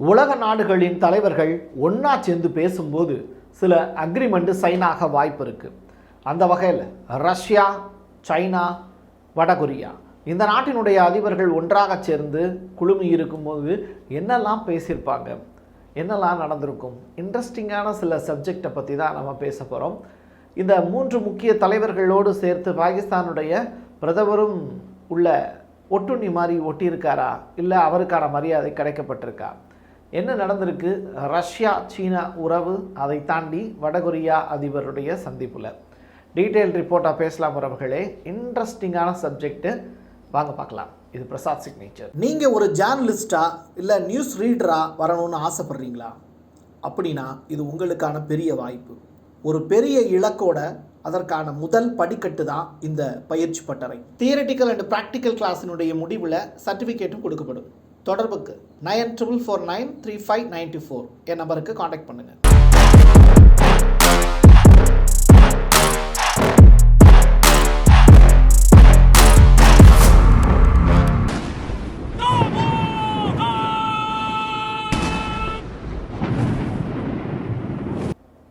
உலக நாடுகளின் தலைவர்கள் ஒன்றா சேர்ந்து பேசும்போது சில அக்ரிமெண்ட்டு சைன் ஆக வாய்ப்பு இருக்குது அந்த வகையில் ரஷ்யா சைனா வடகொரியா இந்த நாட்டினுடைய அதிபர்கள் ஒன்றாக சேர்ந்து குழுமி இருக்கும்போது என்னெல்லாம் பேசியிருப்பாங்க? என்னெல்லாம் நடந்திருக்கும்? இன்ட்ரெஸ்டிங்கான சில சப்ஜெக்டை பற்றி தான் நம்ம பேச போகிறோம் இந்த மூன்று முக்கிய தலைவர்களோடு சேர்த்து பாகிஸ்தானுடைய பிரதமரும் உள்ள ஒட்டுண்ணி மாதிரி ஒட்டியிருக்காரா? இல்லை அவருக்கான மரியாதை கிடைக்கப்பட்டிருக்கா? என்ன நடந்திருக்கு? ரஷ்யா சீனா உறவு அதை தாண்டி வடகொரியா அதிபருடைய சந்திப்பில். டீட்டெயில் ரிப்போர்ட்டாக பேசலாம் உறவுகளே. இன்ட்ரெஸ்டிங்கான சப்ஜெக்ட்டு வாங்க பார்க்கலாம். இது பிரசாத் சிக்னேச்சர் நீங்கள் ஒரு ஜேர்னலிஸ்டா இல்லை நியூஸ் ரீடராக வரணும்னு ஆசைப்படுறீங்களா? அப்படின்னா இது உங்களுக்கான பெரிய வாய்ப்பு. ஒரு பெரிய இலக்கோட அதற்கான முதல் படிக்கட்டு தான் இந்த பயிற்சி பட்டறை. தியரட்டிக்கல் அண்ட் ப்ராக்டிக்கல் கிளாஸினுடைய முடிவில் சர்டிஃபிகேட்டும் கொடுக்கப்படும். தொடர்புக்கு nine triple four nine three five ninety four. என் நம்பருக்கு காண்டாக்ட் பண்ணுங்கள்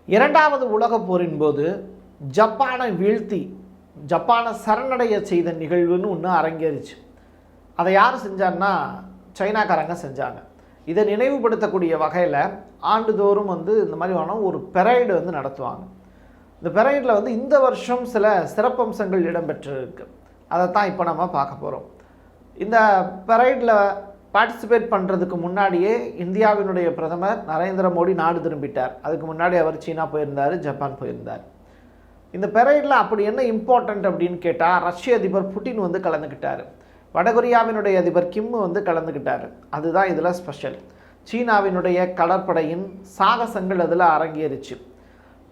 இரண்டாவது உலகப் போரின் போது ஜப்பானை வீழ்த்தி ஜப்பானை சரணடைய செய்த நிகழ்வுன்னு ஒன்று அரங்கேறிச்சு. அதை யார் செஞ்சான்னா சைனாக்காரங்க செஞ்சாங்க. இதை நினைவுபடுத்தக்கூடிய வகையில் ஆண்டுதோறும் வந்து இந்த மாதிரி ஒரு பெரைடு வந்து நடத்துவாங்க. இந்த பெரைடில் வந்து இந்த வருஷம் சில சிறப்பம்சங்கள் இடம்பெற்றிருக்கு. அதை தான் இப்போ நம்ம பார்க்க போகிறோம் இந்த பெரைடில் பார்ட்டிசிபேட் பண்ணுறதுக்கு முன்னாடியே இந்தியாவினுடைய பிரதமர் நரேந்திர மோடி நாடு திரும்பிட்டார். அதுக்கு முன்னாடி அவர் சீனா போயிருந்தார் ஜப்பான் போயிருந்தார். இந்த பெரைடில் அப்படி என்ன இம்பார்ட்டண்ட் அப்படின்னு கேட்டால் ரஷ்ய அதிபர் புட்டின் வந்து கலந்துக்கிட்டார். வடகொரியாவினுடைய அதிபர் கிம் வந்து கலந்துக்கிட்டார் அதுதான் இதில் ஸ்பெஷல் சீனாவினுடைய கடற்படையின் சாகசங்கள் அதில் அரங்கேறிச்சு.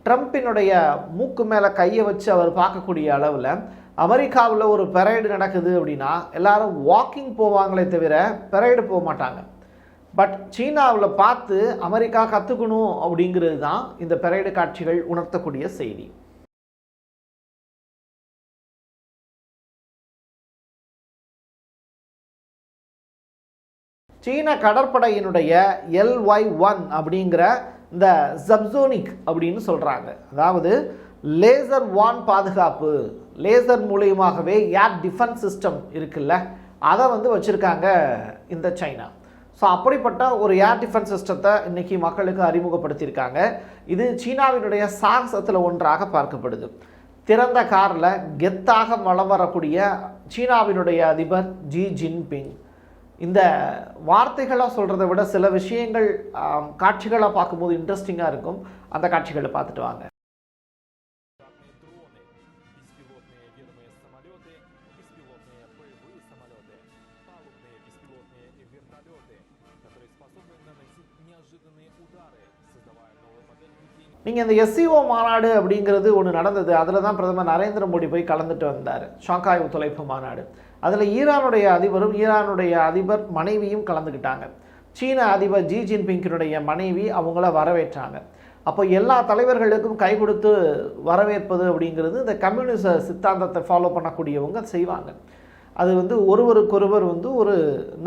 ட்ரம்ப்பினுடைய மூக்கு மேலே கையை வச்சு அவர் பார்க்கக்கூடிய அளவில் அமெரிக்காவில் ஒரு பெரைடு நடக்குது அப்படின்னா எல்லாரும் வாக்கிங் போவாங்களே தவிர பெரைடு போக மாட்டாங்க. பட் சீனாவில் பார்த்து அமெரிக்கா கற்றுக்கணும் அப்படிங்கிறது தான் இந்த பெரைடு காட்சிகள் உணர்த்தக்கூடிய செய்தி. சீன கடற்படையினுடைய எல்ஒய் ஒன் அப்படிங்கிற இந்த சப்சோனிக் அப்படின்னு சொல்கிறாங்க அதாவது லேசர் வான் பாதுகாப்பு லேசர் மூலியமாகவே ஏர் டிஃபென்ஸ் சிஸ்டம் இருக்குல்ல அதை வந்து வச்சுருக்காங்க இந்த சைனா. ஸோ அப்படிப்பட்ட ஒரு ஏர் டிஃபென்ஸ் சிஸ்டத்தை இன்றைக்கி மக்களுக்கு அறிமுகப்படுத்தியிருக்காங்க. இது சீனாவினுடைய சாகசத்தில் ஒன்றாக பார்க்கப்படுது. திறந்த காரில் கெத்தாக வளம் வரக்கூடிய சீனாவினுடைய அதிபர் ஜி ஜின்பிங் இந்த வார்த்தைகளாக சொல்கிறத விட சில விஷயங்கள் காட்சிகளாக பார்க்கும்போது இன்ட்ரெஸ்டிங்காக இருக்கும். அந்த காட்சிகளை பார்த்துட்டு வாங்க. நீங்கள் இந்த எஸ்சிஓ மாநாடு அப்படிங்கிறது ஒன்று நடந்தது. அதில் தான் பிரதமர் நரேந்திர மோடி போய் கலந்துட்டு வந்தார். ஷாங்காய் ஒத்துழைப்பு மாநாடு. அதில் ஈரானுடைய அதிபரும் ஈரானுடைய அதிபர் மனைவியும் கலந்துக்கிட்டாங்க சீன அதிபர் ஜி ஜின்பிங்கினுடைய மனைவி அவங்கள வரவேற்றாங்க. அப்போ எல்லா தலைவர்களுக்கும் கை கொடுத்து வரவேற்பது அப்படிங்கிறது இந்த கம்யூனிச சித்தாந்தத்தை ஃபாலோ பண்ணக்கூடியவங்க செய்வாங்க. அது வந்து ஒருவருக்கொருவர் வந்து ஒரு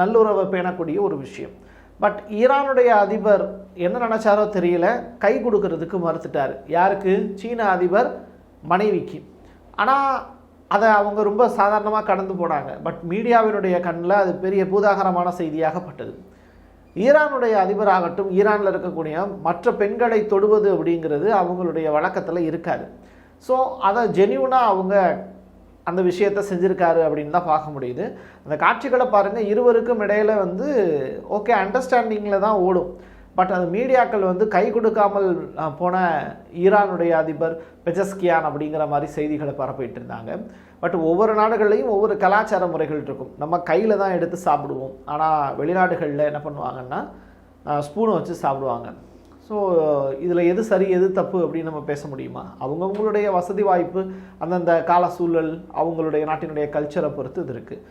நல்லுறவை பேணக்கூடிய ஒரு விஷயம். பட் ஈரானுடைய அதிபர் என்ன நினச்சாரோ தெரியல கை கொடுக்கறதுக்கு மறுத்துட்டார். யாருக்கு? சீன அதிபர் மனைவிக்கு. ஆனால் அதை அவங்க ரொம்ப சாதாரணமாக கடந்து போனாங்க. பட் மீடியாவினுடைய கண்ணில் அது பெரிய பூதாகரமான செய்தியாகப்பட்டது. ஈரானுடைய அதிபராகட்டும் ஈரானில் இருக்கக்கூடிய மற்ற பெண்களை தொடுவது அப்படிங்கிறது அவங்களுடைய வழக்கத்தில் இருக்காது. ஸோ அதை ஜெனியூனாக அவங்க அந்த விஷயத்தை செஞ்சுருக்காரு அப்படின்னு தான் பார்க்க முடியுது. அந்த காட்சிகளை பாருங்கள் இருவருக்கும் இடையில வந்து ஓகே அண்டர்ஸ்டாண்டிங்கில் தான் ஓடும். பட் அந்த மீடியாக்கள் வந்து கை கொடுக்காமல் போன ஈரானுடைய அதிபர் பெஜஸ்கியான் அப்படிங்கிற மாதிரி செய்திகளை பரப்பிட்டு இருந்தாங்க. பட் ஒவ்வொரு நாடுகள்லையும் ஒவ்வொரு கலாச்சார முறைகள் இருக்கும். நம்ம கையில் தான் எடுத்து சாப்பிடுவோம். ஆனால் வெளிநாடுகளில் என்ன பண்ணுவாங்கன்னா ஸ்பூனை வச்சு சாப்பிடுவாங்க. ஸோ இதில் எது சரி எது தப்பு அப்படின்னு நம்ம பேச முடியுமா? அவங்கவுங்களுடைய வசதி வாய்ப்பு அந்தந்த கால சூழல் அவங்களுடைய நாட்டினுடைய கல்ச்சரை பொறுத்து இது இருக்குது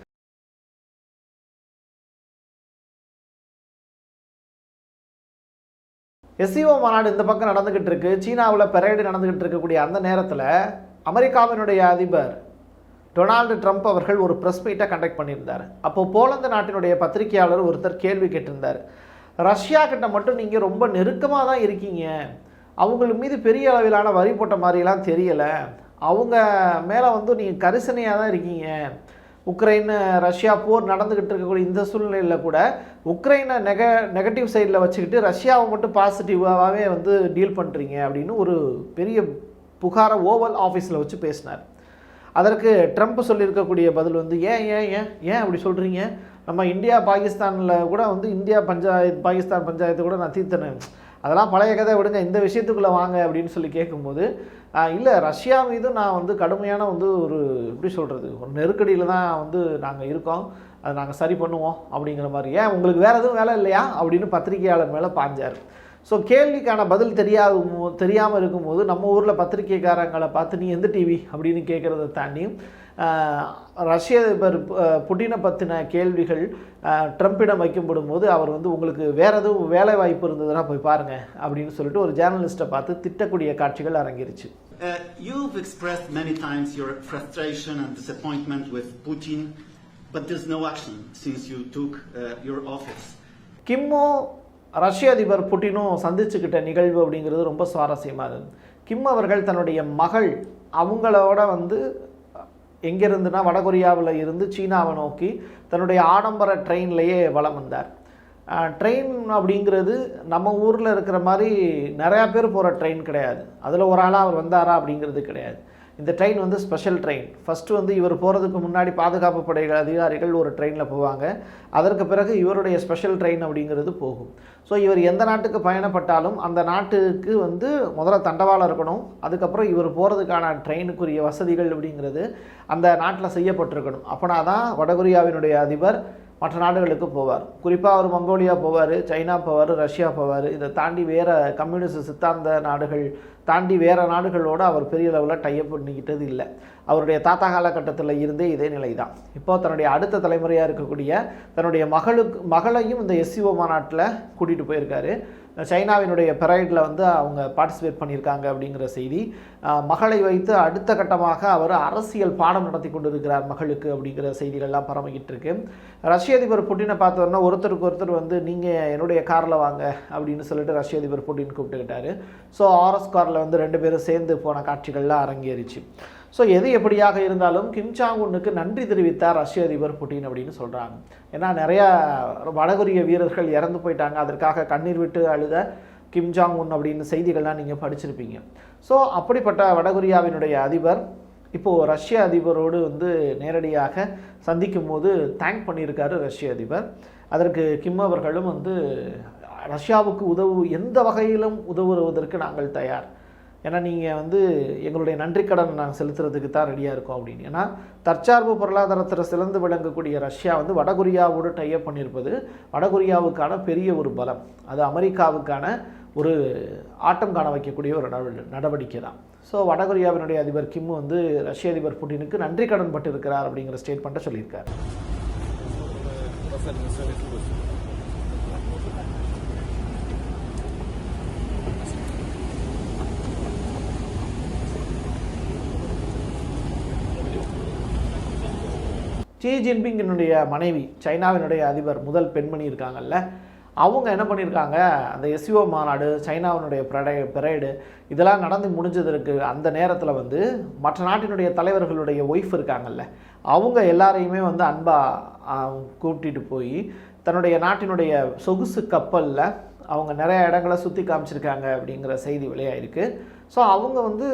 எஸ்சிஓ மாநாடு இந்த பக்கம் நடந்துக்கிட்டு இருக்கு. சீனாவில் பெரேடு நடந்துக்கிட்டு இருக்கக்கூடிய அந்த நேரத்தில் அமெரிக்காவினுடைய அதிபர் டொனால்டு ட்ரம்ப் அவர்கள் ஒரு ப்ரெஸ் மீட்டை கண்டக்ட் பண்ணியிருந்தார். அப்போ போலந்து நாட்டினுடைய பத்திரிகையாளர் ஒருத்தர் கேள்வி கேட்டிருந்தார். ரஷ்யா கிட்ட மட்டும் நீங்கள் ரொம்ப நெருக்கமாக தான் இருக்கீங்க. அவங்களுக்கு மீது பெரிய அளவிலான வரி போட்ட மாதிரிலாம் தெரியலை. அவங்க மேலே வந்து நீங்கள் கரிசனையாக தான் இருக்கீங்க. உக்ரைன் ரஷ்யா போர் நடந்துக்கிட்டு இருக்கக்கூடிய இந்த சூழ்நிலையில் கூட உக்ரைனை நெக நெகட்டிவ் சைடில் வச்சுக்கிட்டு ரஷ்யாவை மட்டும் பாசிட்டிவாகவே வந்து டீல் பண்ணுறீங்க அப்படின்னு ஒரு பெரிய புகாரை ஓவல் ஆஃபீஸில் வச்சு பேசினார். அதற்கு ட்ரம்ப் சொல்லியிருக்கக்கூடிய பதில் வந்து ஏன் ஏன் ஏன் ஏன் அப்படி சொல்கிறீங்க நம்ம இந்தியா பாகிஸ்தானில் கூட வந்து இந்தியா பஞ்சாயத்து பாகிஸ்தான் பஞ்சாயத்து கூட நான் தீர்த்தனேன். அதெல்லாம் பழைய கதை விடுங்க இந்த விஷயத்துக்குள்ளே வாங்க அப்படின்னு சொல்லி கேட்கும்போது இல்லை ரஷ்யா மீது நான் வந்து கடுமையான வந்து ஒரு எப்படி சொல்கிறது ஒரு நெருக்கடியில் தான் வந்து நாங்கள் இருக்கோம். அதை நாங்கள் சரி பண்ணுவோம் அப்படிங்கிற மாதிரி. ஏன் உங்களுக்கு வேறு எதுவும் வேலை இல்லையா? அப்படின்னு பத்திரிகையாளர் மேலே பாஞ்சார். ஸோ கேள்விக்கான பதில் தெரியாத தெரியாமல் இருக்கும்போது நம்ம ஊரில் பத்திரிக்கைக்காரங்களை பார்த்து நீ எந்த டிவி அப்படின்னு கேட்குறத தாண்டி ரஷ்ய அதிபர் புட்டினை பற்றின கேள்விகள் ஆஹ், ட்ரம்பிடம் வைக்கப்படும் போது அவர் வந்து உங்களுக்கு வேற எதுவும் வேலை வாய்ப்பு இருந்ததுன்னா போய் பாருங்க அப்படின்னு சொல்லிட்டு ஒரு ஜேர்னலிஸ்ட்டை பார்த்து திட்டக்கூடிய காட்சிகள் அரங்கிருச்சு Uh, you've expressed many times your frustration and disappointment with Putin, but there's no action since you took uh, your office. கிம்மோ ரஷ்ய அதிபர் புட்டினும் சந்திச்சுக்கிட்ட நிகழ்வு அப்படிங்கிறது ரொம்ப சுவாரஸ்யமானது கிம் அவர்கள் தன்னுடைய மகள் அவங்களோட வந்து எங்கேருந்துனா வடகொரியாவில் இருந்து சீனாவை நோக்கி தன்னுடைய ஆடம்பர ட்ரெயின்லேயே வலம் வந்தார். ட்ரெயின் அப்படிங்கிறது நம்ம ஊரில் இருக்கிற மாதிரி நிறையா பேர் போகிற ட்ரெயின் கிடையாது. அதில் ஒரு ஆளாக அவர் வந்தாரா அப்படிங்கிறது கிடையாது. இந்த ட்ரெயின் வந்து ஸ்பெஷல் ட்ரெயின் ஃபஸ்ட்டு வந்து இவர் போகிறதுக்கு முன்னாடி பாதுகாப்பு படைகள் அதிகாரிகள் ஒரு ட்ரெயினில் போவாங்க. அதற்கு பிறகு இவருடைய ஸ்பெஷல் ட்ரெயின் அப்படிங்கிறது போகும். ஸோ இவர் எந்த நாட்டுக்கு பயணப்பட்டாலும் அந்த நாட்டுக்கு வந்து முதல்ல தண்டவாளம் இருக்கணும். அதுக்கப்புறம் இவர் போகிறதுக்கான ட்ரெயினுக்குரிய வசதிகள் அப்படிங்கிறது அந்த நாட்டில் செய்யப்பட்டிருக்கணும். அப்போனா தான் வடகொரியாவினுடைய அதிபர் மற்ற நாடுகளுக்கு போவார். குறிப்பாக அவர் மங்கோலியா போவார் சைனா போவார் ரஷ்யா போவார். இதை தாண்டி வேறு கம்யூனிஸ்ட் சித்தாந்த நாடுகள் தாண்டி வேறு நாடுகளோடு அவர் பெரிய லெவலில் டைப் பண்ணிக்கிட்டது இல்லை. அவருடைய தாத்தா காலகட்டத்தில் இருந்தே இதே நிலை தான் இப்போ தன்னுடைய அடுத்த தலைமுறையாக இருக்கக்கூடிய தன்னுடைய மகளுக்கு மகளையும் இந்த எஸ்சிஓ மாநாட்டில் கூட்டிகிட்டு போயிருக்காரு. சைனாவினுடைய பெரைடில் வந்து அவங்க பார்ட்டிசிபேட் பண்ணியிருக்காங்க அப்படிங்கிற செய்தி. மகளை வைத்து அடுத்த கட்டமாக அவர் அரசியல் பாடம் நடத்தி கொண்டிருக்கிறார் மகளுக்கு அப்படிங்கிற செய்திகள்லாம் பரமிக்கிட்டு இருக்கு. ரஷ்ய அதிபர் புட்டினை பார்த்தோன்னா ஒருத்தருக்கு ஒருத்தர் வந்து நீங்கள் என்னுடைய காரில் வாங்க அப்படின்னு சொல்லிட்டு ரஷ்ய அதிபர் புட்டின் கூப்பிட்டுக்கிட்டாரு. ஸோ ஆர்எஸ் காரில் வந்து ரெண்டு பேரும் சேர்ந்து போன காட்சிகள்லாம் அரங்கேறிச்சு. ஸோ எது எப்படியாக இருந்தாலும் கிம் உன்னுக்கு நன்றி தெரிவித்தார் ரஷ்ய அதிபர் புட்டின் அப்படின்னு சொல்கிறாங்க ஏன்னா நிறையா வடகொரிய வீரர்கள் இறந்து போயிட்டாங்க. அதற்காக கண்ணீர் விட்டு அழுத கிம் ஜாங் உன் அப்படின்னு செய்திகள்லாம் நீங்கள் படிச்சிருப்பீங்க. ஸோ அப்படிப்பட்ட வடகொரியாவினுடைய அதிபர் இப்போது ரஷ்ய அதிபரோடு வந்து நேரடியாக சந்திக்கும் போது தேங்க் பண்ணியிருக்காரு ரஷ்ய அதிபர். அதற்கு கிம் அவர்களும் வந்து ரஷ்யாவுக்கு உதவு எந்த வகையிலும் உதவுவதற்கு நாங்கள் தயார். ஏன்னா நீங்கள் வந்து எங்களுடைய நன்றி கடன் நாங்கள் செலுத்துறதுக்கு தான் ரெடியாக இருக்கோம் அப்படின்னு. ஏன்னா தற்சார்பு பொருளாதாரத்தில் சிறந்து விளங்கக்கூடிய ரஷ்யா வந்து வடகொரியாவோடு டைப் பண்ணியிருப்பது வடகொரியாவுக்கான பெரிய ஒரு பலம். அது அமெரிக்காவுக்கான ஒரு ஆட்டம் காண வைக்கக்கூடிய ஒரு நடவடிக்கை தான். ஸோ வடகொரியாவினுடைய அதிபர் கிம் வந்து ரஷ்ய அதிபர் புட்டினுக்கு நன்றி கடன் பட்டு இருக்கிறார் அப்படிங்கிற ஸ்டேட்மெண்ட்டை சொல்லியிருக்காரு. ஷி ஜின்பிங்கினுடைய மனைவி சைனாவினுடைய அதிபர் முதல் பெண்மணி இருக்காங்கல்ல அவங்க என்ன பண்ணியிருக்காங்க அந்த எஸ்யூஓ மாநாடு சைனாவினுடைய பிரடை பிரைடு இதெல்லாம் நடந்து முடிஞ்சதற்கு அந்த நேரத்தில் வந்து மற்ற நாட்டினுடைய தலைவர்களுடைய ஒய்ஃப் இருக்காங்கல்ல அவங்க எல்லாரையுமே வந்து அன்பாக கூட்டிகிட்டு போய் தன்னுடைய நாட்டினுடைய சொகுசு கப்பலில் அவங்க நிறைய இடங்களை சுற்றி காமிச்சிருக்காங்க அப்படிங்கிற செய்தி வெளியாகிருக்கு ஸோ அவங்க வந்து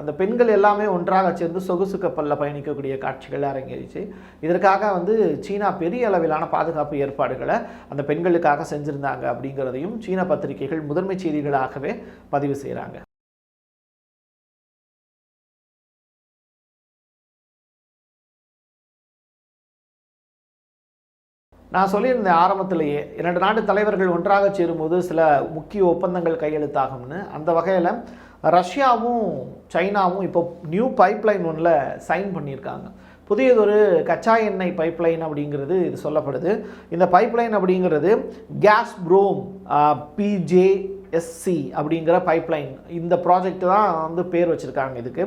அந்த பெண்கள் எல்லாமே ஒன்றாக சேர்ந்து சொகுசு கப்பலில் பயணிக்கக்கூடிய காட்சிகள் அரங்கேறிச்சு. இதற்காக வந்து சீனா பெரிய அளவிலான பாதுகாப்பு ஏற்பாடுகளை அந்த பெண்களுக்காக செஞ்சுருந்தாங்க அப்படிங்கிறதையும் சீன பத்திரிகைகள் முதன்மை செய்திகளாகவே பதிவு செய்கிறாங்க நான் சொல்லியிருந்தேன் ஆரம்பத்திலேயே இரண்டு நாட்டு தலைவர்கள் ஒன்றாக சேரும்போது சில முக்கிய ஒப்பந்தங்கள் கையெழுத்தாகும்னு. அந்த வகையில் ரஷ்யாவும் சைனாவும் இப்போ நியூ பைப்லைன் ஒன்றில் சைன் பண்ணியிருக்காங்க. புதியதொரு கச்சா எண்ணெய் பைப்லைன் அப்படிங்கிறது இது சொல்லப்படுது. இந்த பைப்லைன் அப்படிங்கிறது கேஸ் ப்ரோம் பிஜே எஸ்சி அப்படிங்கிற பைப்லைன் இந்த ப்ராஜெக்ட் தான் வந்து பேர் வச்சுருக்காங்க இதுக்கு.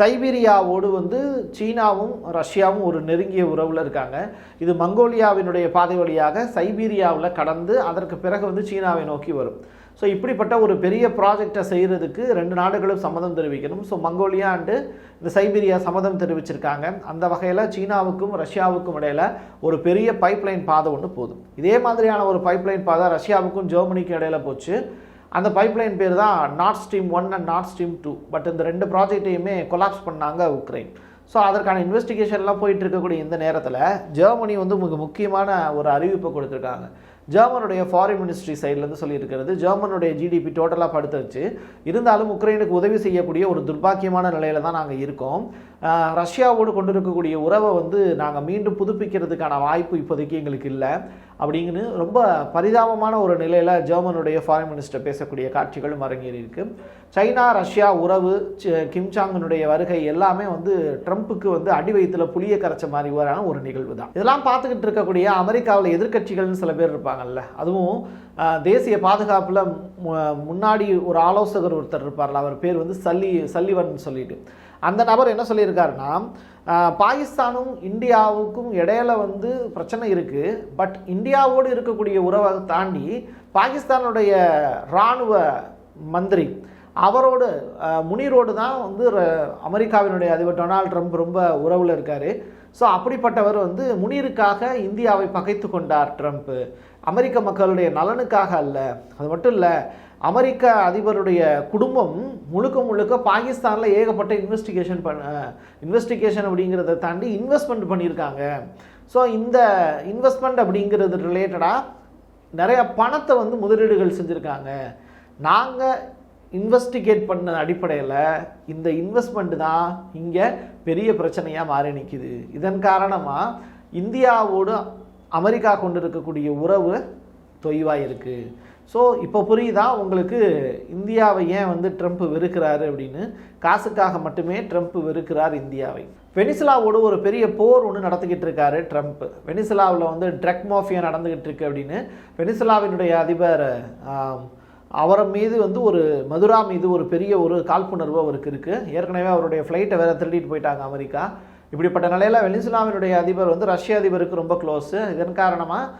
சைபீரியாவோடு வந்து சீனாவும் ரஷ்யாவும் ஒரு நெருங்கிய உறவில் இருக்காங்க. இது மங்கோலியாவினுடைய பாதை வழியாக சைபீரியாவில் கடந்து அதற்கு பிறகு வந்து சீனாவை நோக்கி வரும். ஸோ இப்படிப்பட்ட ஒரு பெரிய ப்ராஜெக்டை செய்கிறதுக்கு ரெண்டு நாடுகளும் சம்மதம் தெரிவிக்கணும். ஸோ மங்கோலியா அண்டு இந்த சைபீரியா சம்மதம் தெரிவிச்சிருக்காங்க. அந்த வகையில் சீனாவுக்கும் ரஷ்யாவுக்கும் இடையில ஒரு பெரிய பைப்லைன் பாதை ஒன்று போதும். இதே மாதிரியான ஒரு பைப்லைன் பாதை ரஷ்யாவுக்கும் ஜெர்மனிக்கும் இடையில் போச்சு. அந்த பைப்லைன் பேர் தான் Nord Stream one and Nord Stream two but இந்த ரெண்டு ப்ராஜெக்டையுமே கொலாப்ஸ் பண்ணாங்க உக்ரைன். ஸோ அதற்கான இன்வெஸ்டிகேஷன்லாம் போயிட்டு இருக்கக்கூடிய இந்த நேரத்தில் ஜெர்மனி வந்து மிக முக்கியமான ஒரு அறிவிப்பை கொடுத்துருக்காங்க. ஜெர்மனுடைய ஃபாரின் மினிஸ்ட்ரி சைட்லேருந்து சொல்லியிருக்கிறது ஜெர்மனுடைய ஜிடிபி டோட்டலாக படுத்துருச்சு. இருந்தாலும் உக்ரைனுக்கு உதவி செய்யக்கூடிய ஒரு துர்பாக்கியமான நிலையில தான் நாங்கள் இருக்கோம். ரஷ்யாவோடு கொண்டு இருக்கக்கூடிய உறவை வந்து நாங்கள் மீண்டும் புதுப்பிக்கிறதுக்கான வாய்ப்பு இப்போதைக்கு எங்களுக்கு இல்லை. அப்படிங்கன்னு ரொம்ப பரிதாபமான ஒரு நிலையில் ஜெர்மனுடைய ஃபாரின் மினிஸ்டர் பேசக்கூடிய காட்சிகளும் அரங்கேறி இருக்கு. சைனா ரஷ்யா உறவு கிம்சாங்கனுடைய வருகை எல்லாமே வந்து ட்ரம்ப்புக்கு வந்து அடி வயிற்றுல புளிய கரைச்ச மாதிரி வரான ஒரு நிகழ்வு தான். இதெல்லாம் பார்த்துக்கிட்டு இருக்கக்கூடிய அமெரிக்காவில் எதிர்க்கட்சிகள்னு சில பேர் இருப்பாங்கல்ல அதுவும் தேசிய பாதுகாப்பில் முன்னாடி ஒரு ஆலோசகர் ஒருத்தர் இருப்பார்ல அவர் பேர் வந்து சல்லி சல்லிவன் சொல்லிட்டு. அந்த நபர் என்ன சொல்லியிருக்காருன்னா பாகிஸ்தானும் இந்தியாவுக்கும் இடையில வந்து பிரச்சனை இருக்குது பட் இந்தியாவோடு இருக்கக்கூடிய உறவை தாண்டி பாகிஸ்தானுடைய இராணுவ மந்திரி அவரோடு முனிரோடு முனீரோடு தான் வந்து ர- அமெரிக்காவினுடைய அதிபர் டொனால்ட் ட்ரம்ப் ரொம்ப உறவில் இருக்கார். ஸோ அப்படிப்பட்டவர் வந்து முனீருக்காக இந்தியாவை பகைத்து கொண்டார் ட்ரம்ப்பு அமெரிக்க மக்களுடைய நலனுக்காக அல்ல. அது மட்டும் இல்லை அமெரிக்க அதிபருடைய குடும்பம் முழுக்க முழுக்க பாகிஸ்தானில் ஏகப்பட்ட இன்வெஸ்டிகேஷன் பண்ண இன்வெஸ்டிகேஷன் அப்படிங்கிறத தாண்டி இன்வெஸ்ட்மெண்ட் பண்ணியிருக்காங்க. ஸோ இந்த இன்வெஸ்ட்மெண்ட் அப்படிங்கிறது ரிலேட்டடாக நிறைய பணத்தை வந்து முதலீடுகள் செஞ்சுருக்காங்க. நாங்கள் இன்வெஸ்டிகேட் பண்ண அடிப்படையில் இந்த இன்வெஸ்ட்மெண்ட் தான் இங்கே பெரிய பிரச்சனையாக மாறி நிற்கிது இதன் காரணமாக இந்தியாவோடு அமெரிக்கா கொண்டு இருக்கக்கூடிய உறவு தொய்வாக இருக்குது ஸோ இப்போ புரியுதா? உங்களுக்கு இந்தியாவை ஏன் வந்து ட்ரம்ப் வெறுக்கிறாரு அப்படின்னு? காசுக்காக மட்டுமே ட்ரம்ப் வெறுக்கிறார் இந்தியாவை. வெனிசுலாவோடு ஒரு பெரிய போர் ஒன்று நடத்திக்கிட்டு இருக்காரு ட்ரம்ப் வெனிசுலாவில் வந்து ட்ரக் மாஃபியா நடந்துக்கிட்டு இருக்கு அப்படின்னு. வெனிசுலாவினுடைய அதிபர் அவரை மீது வந்து ஒரு மதுரா மீது ஒரு பெரிய ஒரு காழ்ப்புணர்வு அவருக்கு இருக்குது ஏற்கனவே அவருடைய ஃப்ளைட்டை வேறு திருடிட்டு போயிட்டாங்க அமெரிக்கா. இப்படிப்பட்ட நிலையில் வெனிசுலாவினுடைய அதிபர் வந்து ரஷ்ய அதிபருக்கு ரொம்ப க்ளோஸு இதன் காரணமாக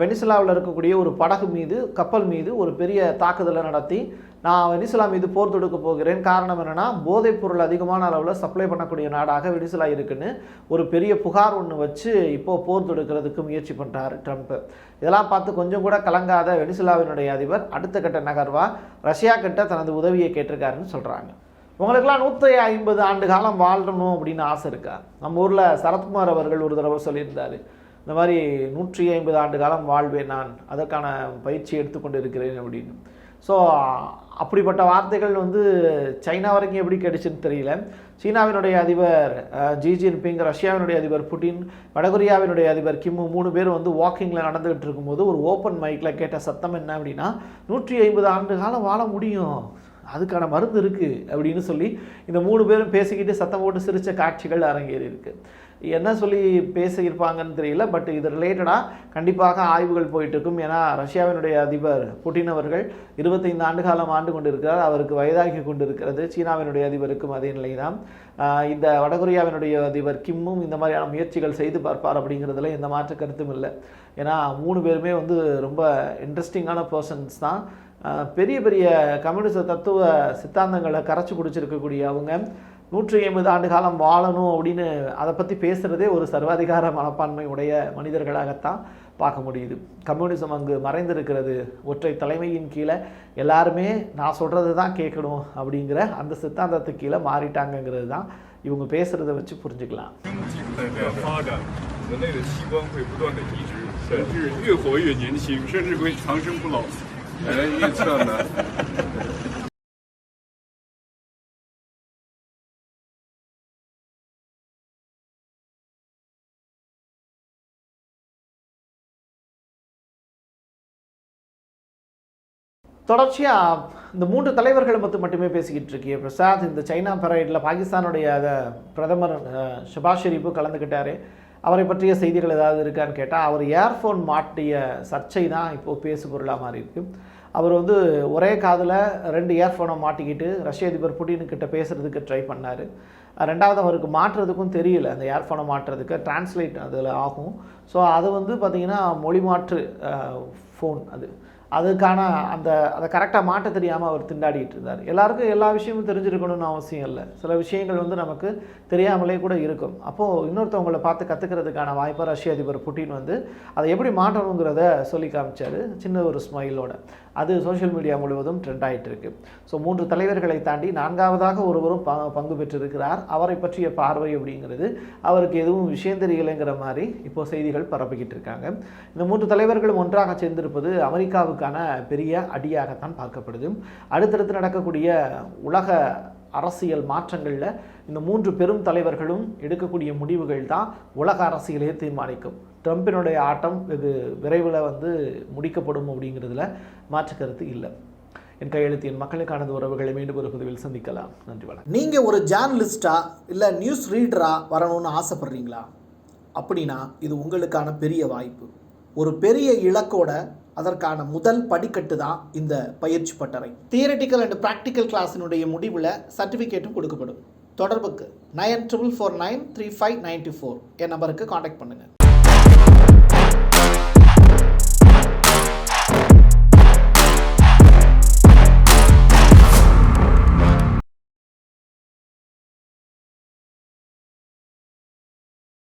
வெனிசுலாவில் இருக்கக்கூடிய ஒரு படகு மீது கப்பல் மீது ஒரு பெரிய தாக்குதலை நடத்தி நான் வெனிசுலா மீது போர் தொடுக்க போகிறேன். காரணம் என்னென்னா போதைப் பொருள் அதிகமான அளவில் சப்ளை பண்ணக்கூடிய நாடாக வெனிசுலா இருக்குன்னு ஒரு பெரிய புகார் ஒன்று வச்சு இப்போது போர் தொடுக்கிறதுக்கு முயற்சி பண்ணுறாரு ட்ரம்ப். இதெல்லாம் பார்த்து கொஞ்சம் கூட கலங்காத வெனிசுலாவினுடைய அதிபர் அடுத்த கட்ட நகர்வா ரஷ்யா கிட்ட தனது உதவியை கேட்டிருக்காருன்னு சொல்கிறாங்க உங்களுக்கெல்லாம் நூற்றி ஐம்பது ஆண்டு காலம் வாழணும் அப்படின்னு ஆசை இருக்கா? நம்ம ஊரில் சரத்குமார் அவர்கள் ஒரு தடவை சொல்லியிருந்தார். இந்த மாதிரி நூற்றி ஐம்பது ஆண்டு காலம் வாழ்வேன் நான். அதற்கான பயிற்சி எடுத்துக்கொண்டு இருக்கிறேன் அப்படின்னு. ஸோ அப்படிப்பட்ட வார்த்தைகள் வந்து சைனா வரைக்கும் எப்படி கிடைச்சுன்னு தெரியல. சீனாவினுடைய அதிபர் ஜி ஜின்பிங் ரஷ்யாவினுடைய அதிபர் புட்டின் வடகொரியாவினுடைய அதிபர் கிம்மு மூணு பேர் வந்து வாக்கிங்கில் நடந்துகிட்டு இருக்கும்போது ஒரு ஓப்பன் மைக்கில் கேட்ட சத்தம் என்ன அப்படின்னா நூற்றி ஐம்பது ஆண்டு காலம் வாழ முடியும். அதுக்கான மருந்து இருக்குது அப்படின்னு சொல்லி இந்த மூணு பேரும் பேசிக்கிட்டு சத்தம் போட்டு சிரித்த காட்சிகள் அரங்கேறி இருக்குது என்ன சொல்லி பேசியிருப்பாங்கன்னு தெரியல பட் இது ரிலேட்டடாக கண்டிப்பாக ஆய்வுகள் போயிட்டுருக்கும் ஏன்னா ரஷ்யாவினுடைய அதிபர் புட்டின் அவர்கள் இருபத்தைந்து ஆண்டு காலம் ஆண்டு கொண்டிருக்கிறார். அவருக்கு வயதாகி கொண்டிருக்கிறது. சீனாவினுடைய அதிபருக்கும் அதே நிலை தான் இந்த வடகொரியாவினுடைய அதிபர் கிம்மும் இந்த மாதிரியான முயற்சிகள் செய்து பார்ப்பார் அப்படிங்கிறதுல எந்த மாற்று கருத்தும் இல்லை. ஏன்னா மூணு பேருமே வந்து ரொம்ப இன்ட்ரெஸ்டிங்கான பர்சன்ஸ் தான். பெரிய பெரிய கம்யூனிச தத்துவ சித்தாந்தங்களை கரைச்சி குடிச்சிருக்கக்கூடிய அவங்க நூற்றி ஐம்பது ஆண்டு காலம் வாழணும் அப்படின்னு அதை பற்றி பேசுகிறதே ஒரு சர்வாதிகார மனப்பான்மை உடைய மனிதர்களாகத்தான் பார்க்க முடியுது கம்யூனிசம் அங்கு மறைந்திருக்கிறது ஒற்றை தலைமையின் கீழே எல்லாருமே நான் சொல்கிறது தான் கேட்கணும் அப்படிங்கிற அந்த சித்தாந்தத்துக்கு கீழே மாறிட்டாங்கங்கிறது தான் இவங்க பேசுகிறத வச்சு புரிஞ்சுக்கலாம் 经济的发展，人类的器官会不断的移植，甚至越活越年轻，甚至会长生不老。 it's gone now. தொடர்ச்சியாக இந்த மூன்று தலைவர்களை பற்றி மட்டுமே பேசிக்கிட்டு இருக்கீங்க பிரசாத் இந்த சைனா பரேடில் பாகிஸ்தானுடைய பிரதமர் ஷபாஸ் ஷெரீஃபு கலந்துக்கிட்டார். அவரை பற்றிய செய்திகள் ஏதாவது இருக்கான்னு கேட்டால் அவர் ஏர்ஃபோன் மாட்டிய சர்ச்சை தான் இப்போது பேசுபொருளாக மாறி இருக்குது அவர் வந்து ஒரே காதில் ரெண்டு இயர்ஃபோனை மாட்டிக்கிட்டு ரஷ்ய அதிபர் புட்டினுக்கிட்ட பேசுகிறதுக்கு ட்ரை பண்ணார். ரெண்டாவது அவருக்கு மாற்றுறதுக்கும் தெரியல. அந்த இயர்ஃபோனை மாற்றுறதுக்கு டிரான்ஸ்லேட் அதில் ஆகும். ஸோ அது வந்து பார்த்திங்கன்னா மொழி மாற்று ஃபோன் அது. அதுக்கான அந்த அதை கரெக்டாக மாட்ட தெரியாமல் அவர் திண்டாடிட்டு இருந்தார். எல்லாருக்கும் எல்லா விஷயமும் தெரிஞ்சிருக்கணும்னு அவசியம் இல்லை. சில விஷயங்கள் வந்து நமக்கு தெரியாமலே கூட இருக்கும். அப்போது இன்னொருத்தவங்களை பார்த்து கற்றுக்கிறதுக்கான வாய்ப்பை ரஷ்ய அதிபர் புட்டின் வந்து அதை எப்படி மாற்றணுங்கிறத சொல்லி காமிச்சார். சின்ன ஒரு ஸ்மைலோட அது சோஷியல் மீடியா முழுவதும் ட்ரெண்ட் ஆகிட்டு இருக்கு ஸோ மூன்று தலைவர்களை தாண்டி நான்காவதாக ஒருவரும் ப பங்கு பெற்றிருக்கிறார். அவரை பற்றிய பார்வை அப்படிங்கிறது அவருக்கு எதுவும் விஷயம் தெரியலைங்கிற மாதிரி இப்போ செய்திகள் பரப்பிக்கிட்டு இருக்காங்க. இந்த மூன்று தலைவர்களும் ஒன்றாக சேர்ந்திருப்பது அமெரிக்காவுக்கான பெரிய அடியாகத்தான் பார்க்கப்படுது. அடுத்தடுத்து நடக்கக்கூடிய உலக அரசியல் மாற்றங்களில் இந்த மூன்று பெரும் தலைவர்களும் எடுக்கக்கூடிய முடிவுகள் தான் உலக அரசியலையே தீர்மானிக்கும். ட்ரம்பினுடைய ஆட்டம் வெகு விரைவில் வந்து முடிக்கப்படும் அப்படிங்கிறதுல மாற்று கருத்து இல்லை. என் கையெழுத்து என் மக்களுக்கானது உறவுகளை மீண்டும் ஒரு பதிவில் சந்திக்கலாம். நன்றி வணக்கம். நீங்கள் ஒரு ஜேர்னலிஸ்டா இல்லை நியூஸ் ரீடராக வரணும்னு ஆசைப்படுறீங்களா? அப்படின்னா இது உங்களுக்கான பெரிய வாய்ப்பு. ஒரு பெரிய இலக்கோட அதற்கான முதல் படிக்கட்டு தான் இந்த பயிற்சி பட்டறை. தியரட்டிக்கல் அண்ட் ப்ராக்டிக்கல் கிளாஸினுடைய முடிவில் சர்டிஃபிகேட்டும் கொடுக்கப்படும். தொடர்புக்கு nine triple four nine three five ninety four என் நம்பருக்கு காண்டாக்ட் பண்ணுங்கள்